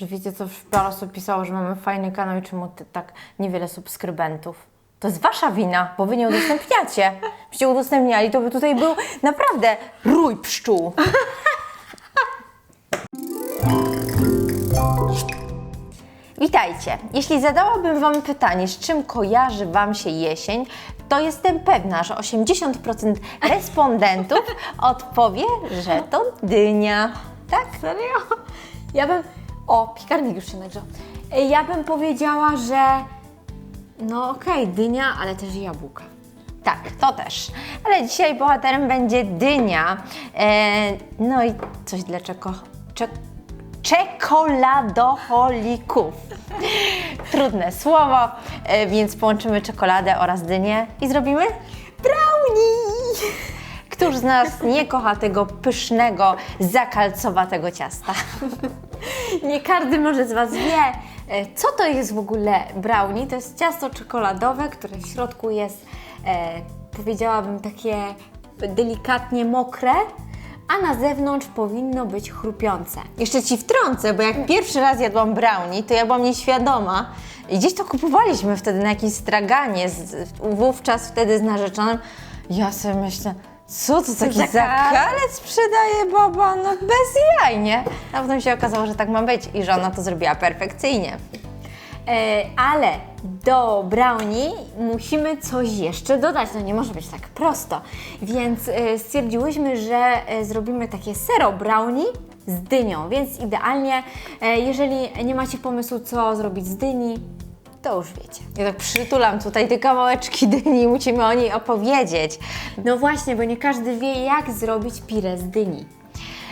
że wiecie co, parę osób pisało, że mamy fajny kanał i czemu ty tak niewiele subskrybentów. To jest wasza wina, bo wy nie udostępniacie. Byście udostępniali, to by tutaj był naprawdę rój pszczół. Witajcie. Jeśli zadałabym Wam pytanie, z czym kojarzy Wam się jesień, to jestem pewna, że 80% respondentów odpowie, że to dynia. Tak? Serio? Ja bym... O, piekarnik już się nagrzał. E, Ja bym powiedziała, że... No okej, dynia, ale też jabłka. Tak, to też. Ale dzisiaj bohaterem będzie dynia. E, no i coś dla czeko, cze, czekoladoholików. Trudne słowo, e, więc połączymy czekoladę oraz dynię i zrobimy brownie. Któż z nas nie kocha tego pysznego, zakalcowatego ciasta? Nie każdy może z Was wie, e, co to jest w ogóle brownie. To jest ciasto czekoladowe, które w środku jest, e, powiedziałabym, takie delikatnie mokre, a na zewnątrz powinno być chrupiące. Jeszcze Ci wtrącę, bo jak pierwszy raz jadłam brownie, to ja byłam nieświadoma i gdzieś to kupowaliśmy wtedy na jakimś straganie, z, wówczas wtedy z narzeczonym. Ja sobie myślę, co to taki za zakalec sprzedaje baba? No bez jaj, nie? A potem się okazało, że tak ma być i że ona to zrobiła perfekcyjnie. E, ale do brownie musimy coś jeszcze dodać. No nie może być tak prosto. Więc e, stwierdziłyśmy, że e, zrobimy takie sero brownie z dynią. Więc idealnie, e, jeżeli nie macie pomysłu, co zrobić z dyni, to już wiecie. Ja tak przytulam tutaj te kawałeczki dyni musimy o niej opowiedzieć. No właśnie, bo nie każdy wie, jak zrobić pire z dyni.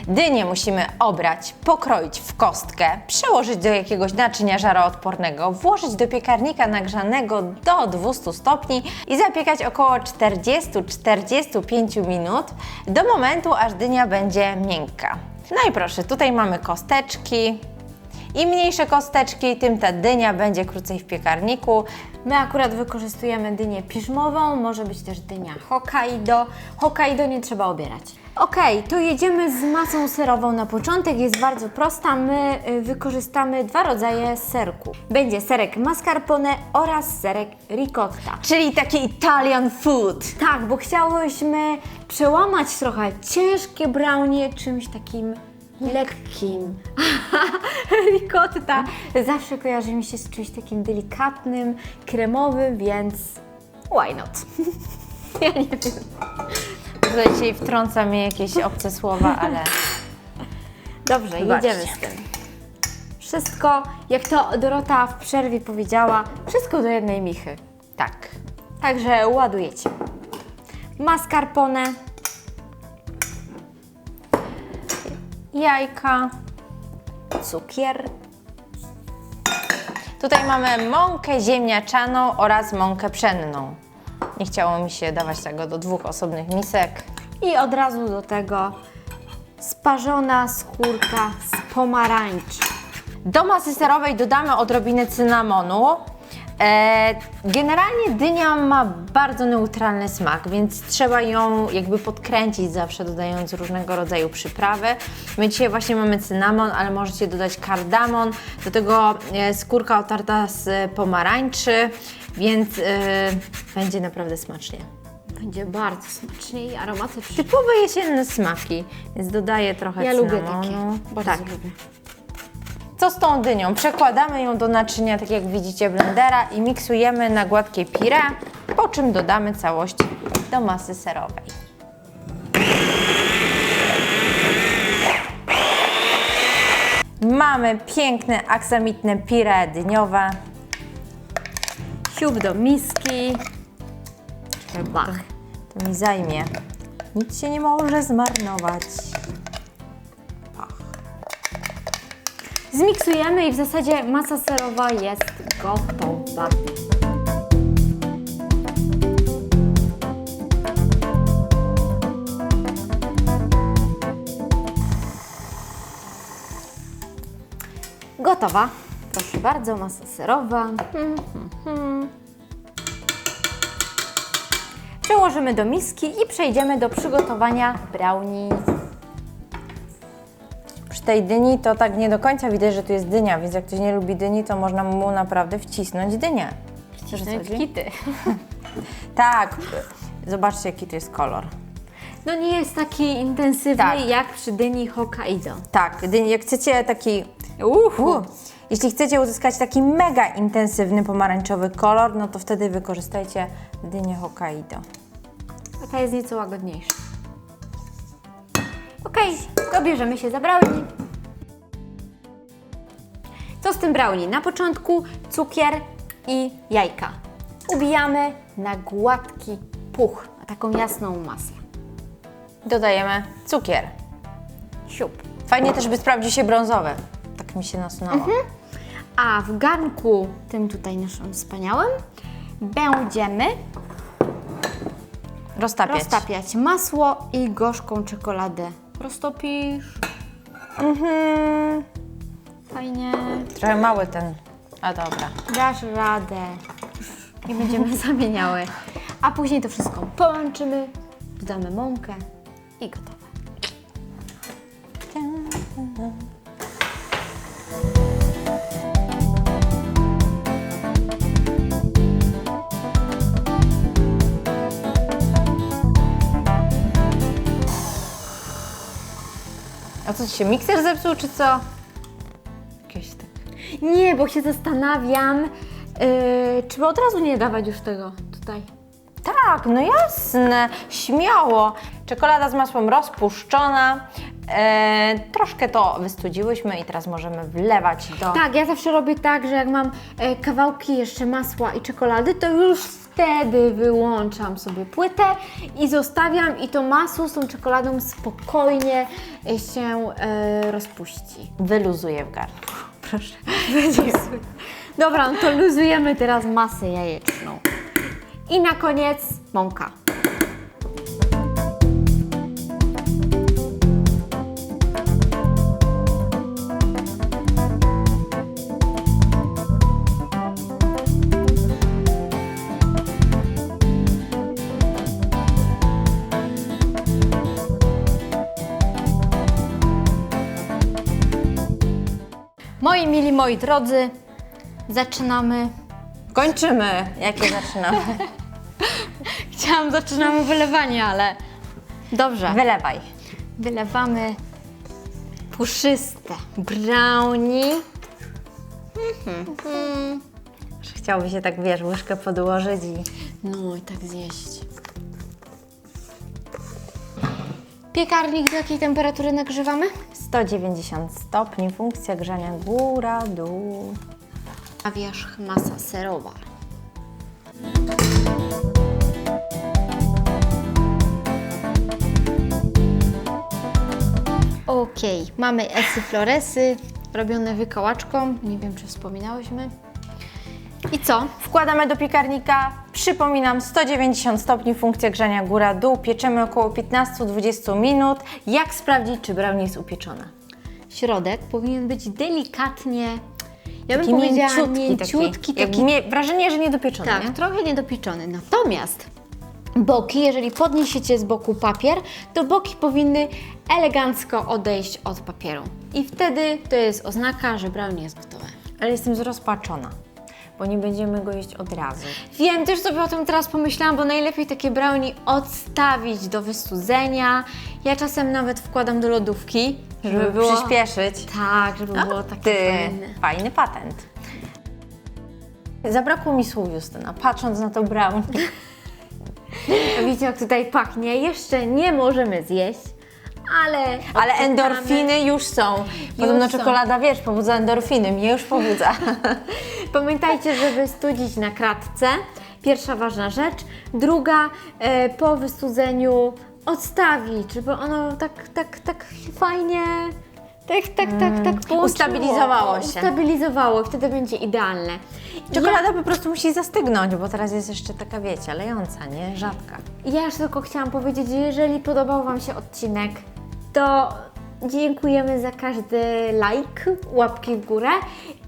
Dynię musimy obrać, pokroić w kostkę, przełożyć do jakiegoś naczynia żaroodpornego, włożyć do piekarnika nagrzanego do 200 stopni i zapiekać około 40-45 minut do momentu, aż dynia będzie miękka. No i proszę, tutaj mamy kosteczki. Im mniejsze kosteczki, tym ta dynia będzie krócej w piekarniku. My akurat wykorzystujemy dynię piżmową, może być też dynia Hokkaido. Hokkaido nie trzeba obierać. Ok, to jedziemy z masą serową na początek. Jest bardzo prosta. My y, wykorzystamy dwa rodzaje serku. Będzie serek mascarpone oraz serek ricotta. Czyli taki Italian food. Tak, bo chciałyśmy przełamać trochę ciężkie brownie czymś takim lekkim. Ricotta zawsze kojarzy mi się z czymś takim delikatnym, kremowym, więc why not? ja nie wiem. Tutaj dzisiaj wtrąca mnie jakieś obce słowa, ale Dobrze, Wybaczcie. jedziemy z tym. Wszystko, jak to Dorota w przerwie powiedziała, wszystko do jednej michy. tak. Także ładujecie. Mascarpone, Jajka. cukier, Tutaj mamy mąkę ziemniaczaną oraz mąkę pszenną. Nie chciało mi się dawać tego do dwóch osobnych misek. I od razu do tego sparzona skórka z pomarańczy. Do masy serowej dodamy odrobinę cynamonu. E, generalnie dynia ma bardzo neutralny smak, więc trzeba ją jakby podkręcić zawsze dodając różnego rodzaju przyprawy. My dzisiaj właśnie mamy cynamon, ale możecie dodać kardamon, do tego e, skórka otarta z pomarańczy, więc e, będzie naprawdę smacznie. Będzie bardzo smacznie i aromatyczne. Typowe jesienne smaki, więc dodaję trochę Ja lubię cynamonu. takie. Bardzo tak. lubię. Co z tą dynią? Przekładamy ją do naczynia, tak jak widzicie, blendera i miksujemy na gładkie pire, po czym dodamy całość do masy serowej. Mamy piękne, aksamitne pire dyniowe. Siup do miski. Bach. To mi zajmie. Nic się nie może zmarnować. Zmiksujemy i w zasadzie masa serowa jest gotowa. Gotowa. Proszę bardzo, masa serowa. Przełożymy do miski i przejdziemy do przygotowania brownie. Tej dyni, to tak nie do końca widać, że tu jest dynia, więc jak ktoś nie lubi dyni, to można mu naprawdę wcisnąć dynię. Wiesz, o co chodzi? Kity. Tak, zobaczcie jaki to jest kolor. No nie jest taki intensywny Tak. jak przy dyni Hokkaido. Tak, dyni, jak chcecie taki... Uhu. Jeśli chcecie uzyskać taki mega intensywny pomarańczowy kolor, no to wtedy wykorzystajcie dynię Hokkaido. A ta jest nieco łagodniejsza. Okej, to bierzemy się za brownie. Co z tym brownie? Na początku cukier i jajka. Ubijamy na gładki puch, na taką jasną masę. Dodajemy cukier. Siup. Fajnie też, by sprawdził się brązowy. Tak mi się nasunęło. A w garnku, tym tutaj naszym wspaniałym, będziemy Roztapiać. roztapiać masło i gorzką czekoladę. Roztopisz. Mhm. Fajnie. Trochę mały ten. A dobra. Dasz radę. I będziemy zamieniały. A później to wszystko połączymy, dodamy mąkę i gotowe. A co ci się mikser zepsuł, czy co? Jakieś tak. Nie, bo się zastanawiam, yy, czy od razu nie dawać już tego tutaj. Tak, no jasne, śmiało. Czekolada z masłem rozpuszczona. E, troszkę to wystudziłyśmy i teraz możemy wlewać do. Tak, ja zawsze robię tak, że jak mam e, kawałki jeszcze masła i czekolady, to już wtedy wyłączam sobie płytę i zostawiam i to masło z tą czekoladą spokojnie e, się e, rozpuści. Wyluzuję w garnku. Proszę. Dobra, no to luzujemy teraz masę jajeczną. I na koniec mąka. Moi mili, moi drodzy, zaczynamy. Kończymy. Jakie zaczynamy? Chciałam, zaczynamy wylewanie, ale dobrze. Wylewaj. Wylewamy puszyste brownie. Chciałoby się tak, wiesz, łyżkę podłożyć i... No i tak zjeść. Piekarnik do jakiej temperatury nagrzewamy? 190 stopni, funkcja grzania góra, dół. A wierzch masa serowa. Ok, mamy esy floresy robione wykałaczką. Nie wiem, czy wspominałyśmy. I co? Wkładamy do piekarnika, przypominam, 190 stopni, funkcja grzania góra-dół. Pieczemy około 15-20 minut. Jak sprawdzić, czy brownie jest upieczona? Środek powinien być delikatnie, ja Taki bym powiedziała mięciutki, mięciutki, taki, taki, mie- wrażenie, że niedopieczony, tak, nie? trochę niedopieczony. Natomiast boki, jeżeli podniesiecie z boku papier, to boki powinny elegancko odejść od papieru. I wtedy to jest oznaka, że brownie jest gotowe. Ale jestem zrozpaczona, bo nie będziemy go jeść od razu. Wiem, też sobie o tym teraz pomyślałam, bo najlepiej takie brownie odstawić do wystudzenia. Ja czasem nawet wkładam do lodówki, Żeby było... przyspieszyć. Tak, żeby było takie Ty, fajne. fajny patent. Zabrakło mi słów, Justyna, patrząc na to brownie. Widzicie, jak tutaj pachnie. Jeszcze nie możemy zjeść, ale. Ale endorfiny już są. Podobno Już są. czekolada, wiesz, pobudza endorfiny, mnie już pobudza. Pamiętajcie, żeby studzić na kratce. Pierwsza ważna rzecz. Druga, e, po wystudzeniu odstawić, żeby ono tak, tak, tak fajnie. Tak, tak, tak, tak połączyło. ustabilizowało się. Ustabilizowało, wtedy będzie idealne. Czekolada po prostu musi zastygnąć, bo teraz jest jeszcze taka, wiecie, lejąca, nie? Rzadka. Ja, ja już tylko chciałam powiedzieć, że jeżeli podobał Wam się odcinek, to dziękujemy za każdy like, łapki w górę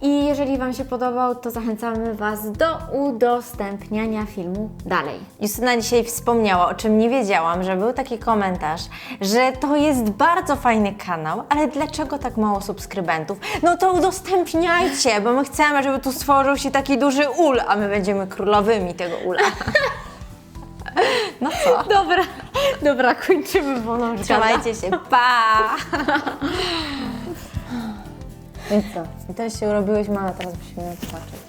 i jeżeli Wam się podobał, to zachęcamy Was do udostępniania filmu dalej. Justyna dzisiaj wspomniała, o czym nie wiedziałam, że był taki komentarz, że to jest bardzo fajny kanał, ale dlaczego tak mało subskrybentów? No to udostępniajcie, bo my chcemy, żeby tu stworzył się taki duży ul, a my będziemy królowymi tego ula. No co? Dobra, dobra, kończymy, nam Trzymajcie się, pa! Więc co? I teraz się urobiłeś mama, teraz musimy płaczeć.